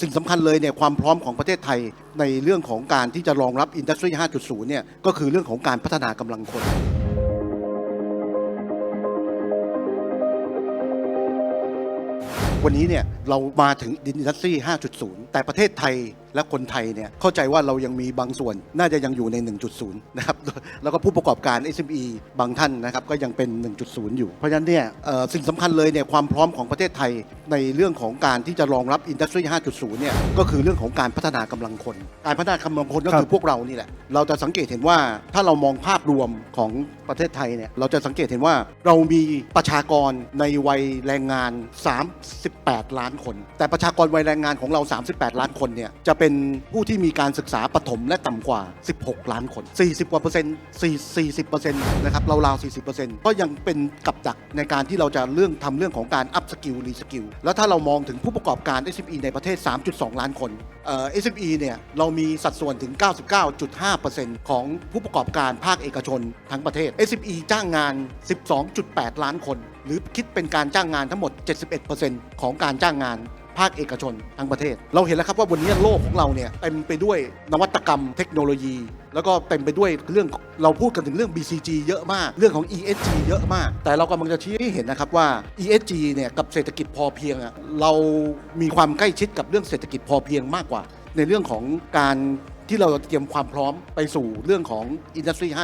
สิ่งสำคัญเลยเนี่ยความพร้อมของประเทศไทยในเรื่องของการที่จะรองรับอินดัสทรี 5.0 เนี่ยก็คือเรื่องของการพัฒนากำลังคน วันนี้เนี่ยเรามาถึงอินดัสทรี 5.0 แต่ประเทศไทยและคนไทยเนี่ยเข้าใจว่าเรายังมีบางส่วนน่าจะยังอยู่ใน 1.0 นะครับ แล้วก็ผู้ประกอบการ SME บางท่านนะครับก็ยังเป็น 1.0 อยู่ เพราะฉะนั้นเนี่ยเอ่อสิ่งสำคัญเลยเนี่ยความพร้อมของประเทศไทยในเรื่องของการที่จะรองรับอินดัสทรี5.0 เนี่ยก็คือเรื่องของการพัฒนากำลังคน การพัฒนากำลังคนก็คือพวกเรานี่แหละ เราจะสังเกตเห็นว่าถ้าเรามองภาพรวมของประเทศไทยเนี่ยเราจะสังเกตเห็นว่าเรามีประชากรในวัยแรงงาน 38 ล้านคน แต่ประชากรวัยแรงงานของเรา 38 ล้านคนเนี่ยจะเป็นผู้ที่มีการศึกษาปฐมและต่ำกว่า 16 ล้านคน 40 กว่าเปอร์เซ็นต์4 40เปอร์เซ็นต์นะครับราวๆ40เปอร์เซ็นต์ก็ยังเป็นกับดักในการที่เราจะเรื่องทำเรื่องของการอัพสกิลรีสกิลแล้วถ้าเรามองถึงผู้ประกอบการ SME ในประเทศ 3.2 ล้านคนเอ่อ SME เนี่ยเรามีสัดส่วนถึง 99.5%ของผู้ประกอบการภาคเอกชนทั้งประเทศ SME จ้างงาน 12.8 ล้านคน หรือคิดเป็นการจ้างงานทั้งหมด 71%ของการจ้างงานภาคเอกชนทั้งประเทศ เราเห็นแล้วครับว่าวันนี้โลกของเราเนี่ยเต็มไปด้วยนวัตกรรมเทคโนโลยี แล้วก็เต็มไปด้วยเรื่องเราพูดกันถึงเรื่อง BCG เยอะมาก เรื่องของ ESG เยอะมาก แต่เรากำลังจะชี้ให้เห็นนะครับว่า ESG เนี่ยกับเศรษฐกิจพอเพียงอะเรามีความใกล้ชิดกับเรื่องเศรษฐกิจพอเพียงมากกว่า ในเรื่องของการที่เราเตรียมความพร้อมไปสู่เรื่องของ Industry 5.0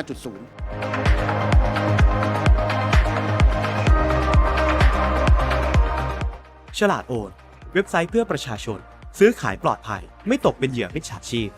ฉลาดโอน เว็บไซต์เพื่อประชาชน ซื้อขายปลอดภัย ไม่ตกเป็นเหยื่อมิจฉาชีพ